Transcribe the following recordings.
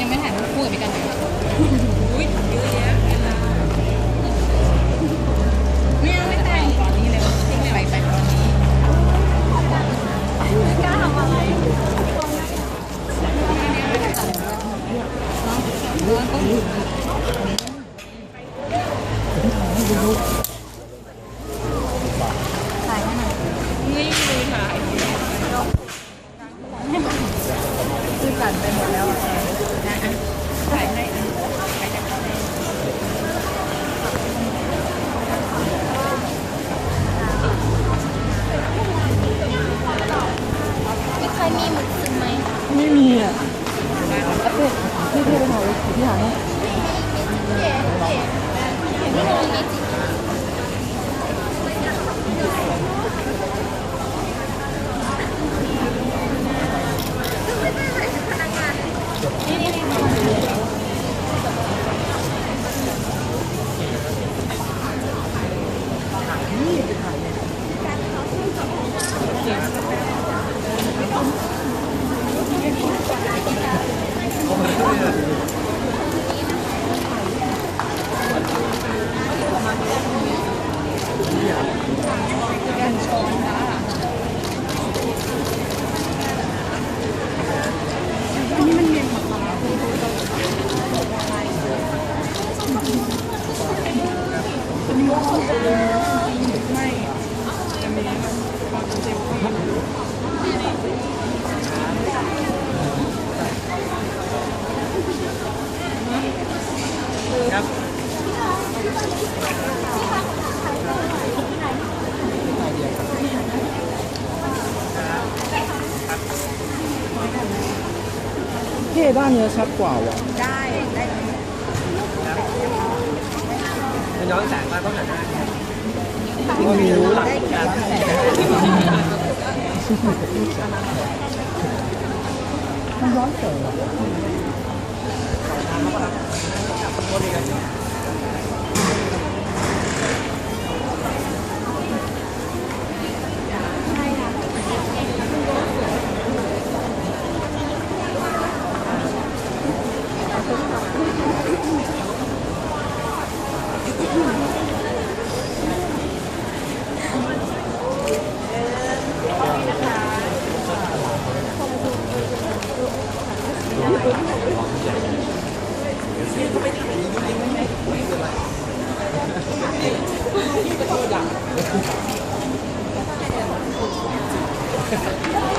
ยังไม่ถ่ายพูปคู่พี่กันเลย พี่เอด้านเนี้ยชัดกว่าว่ะได้ ได้มันย้อนแสงมาต้องหันหน้าก็มีรู้หลักได้ครับมันย้อนแสงอะนี่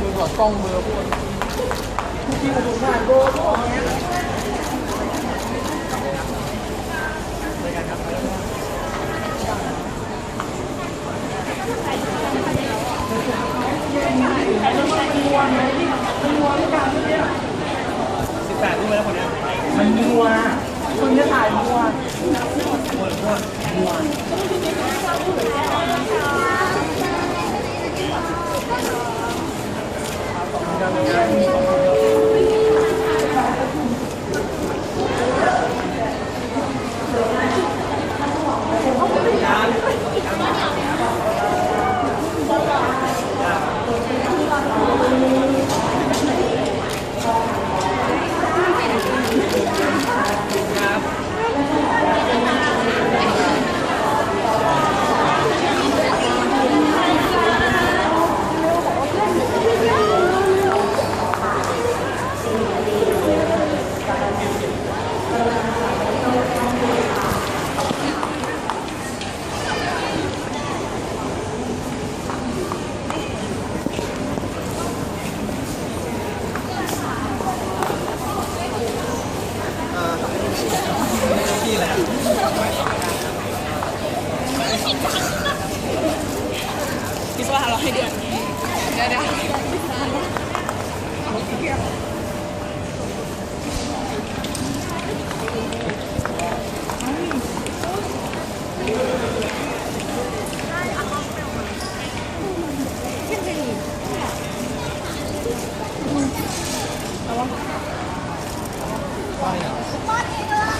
มือกอนกล้องมือพวกพี่มาดูหน้าโก้พวกเนี้ยสิบแปดรูปแล้วคนเนี้ยมันมัวคนจะถ่ายมัวคิด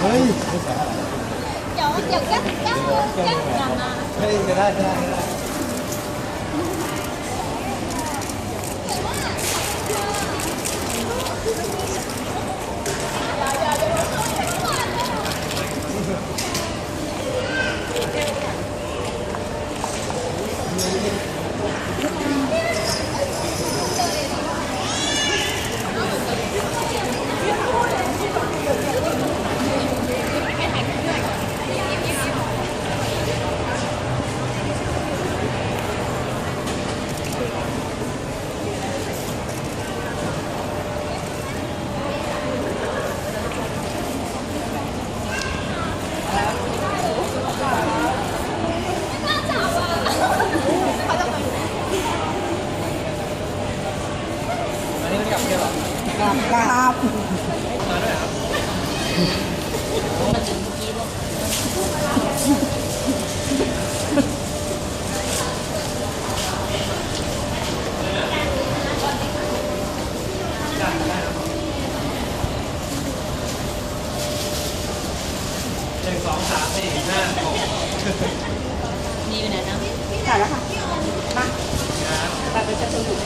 ฮ้ยเดี๋ยวเดี๋ยวแก้แก้แก้กันนะ เฮ้ยจะได้จะได้จะได้ อันนี้มันกลับเที่ยวเหร อกราบกราบมาด้วยเหรอครับหนึ่งสองสามสี่ห้าหกมีอยู่ไหนนะถ่ายแล้วค่ะตัดไปจะตัวอยู่